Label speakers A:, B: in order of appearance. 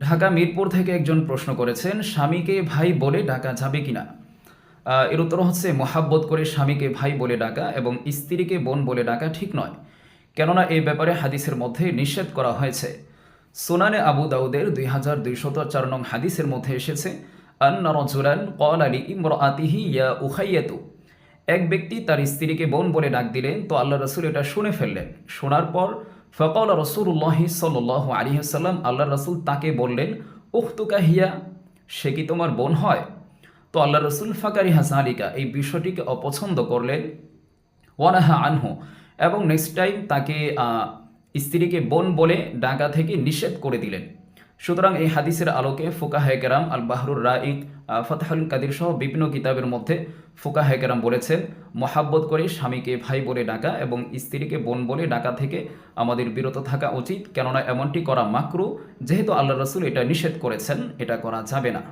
A: ঢাকা মিরপুর থেকে একজন প্রশ্ন করেছেন, স্বামীকে ভাই বলে ডাকা যাবে কিনা? এর উত্তর হচ্ছে, মোহাব্বত করে স্বামীকে ভাই বলে ডাকা এবং স্ত্রীকে বোন বলে ডাকা ঠিক নয়। কেননা এই ব্যাপারে হাদিসের মধ্যে নিষেধ করা হয়েছে। সোনানে আবু দাউদের দুই হাজার দুইশত চার নং হাদিসের মধ্যে এসেছে, আন্না কল আলী ইমর আতিহি ইয়া উখাইয়াতু। এক ব্যক্তি তার স্ত্রীকে বোন বলে ডাক দিলেন, তো আল্লাহ রসুল এটা শুনে ফেললেন। শোনার পর ফকল রসুল্লাহি সাল আলিহাল্লাম আল্লাহ রসুল তাকে বললেন, উখতুকা হিয়া, সে কি তোমার বোন হয়? তো আল্লাহ রসুল ফাকারি হাসালিকা এই বিষয়টিকে অপছন্দ করলেন। ওয়ানাহা আনহু, এবং নেক্সট টাইম তাকে স্ত্রীকে বোন বলে ডাকা থেকে নিষেধ করে দিলেন। সুতরাং এই হাদিসের আলোকে ফুকা হেকেরাম আল বাহরুর রাঈদ ফতাহুল কাদির সহ বিভিন্ন কিতাবের মধ্যে ফুকা হেকেরাম বলেছেন মহাব্বত করে স্বামীকে ভাই বলে ডাকা এবং স্ত্রীকে বোন বলে ডাকা থেকে আমাদের বিরত থাকা উচিত। কেননা এমনটি করা মাকরু। যেহেতু আল্লাহ রসুল এটা নিষেধ করেছেন, এটা করা যাবে না।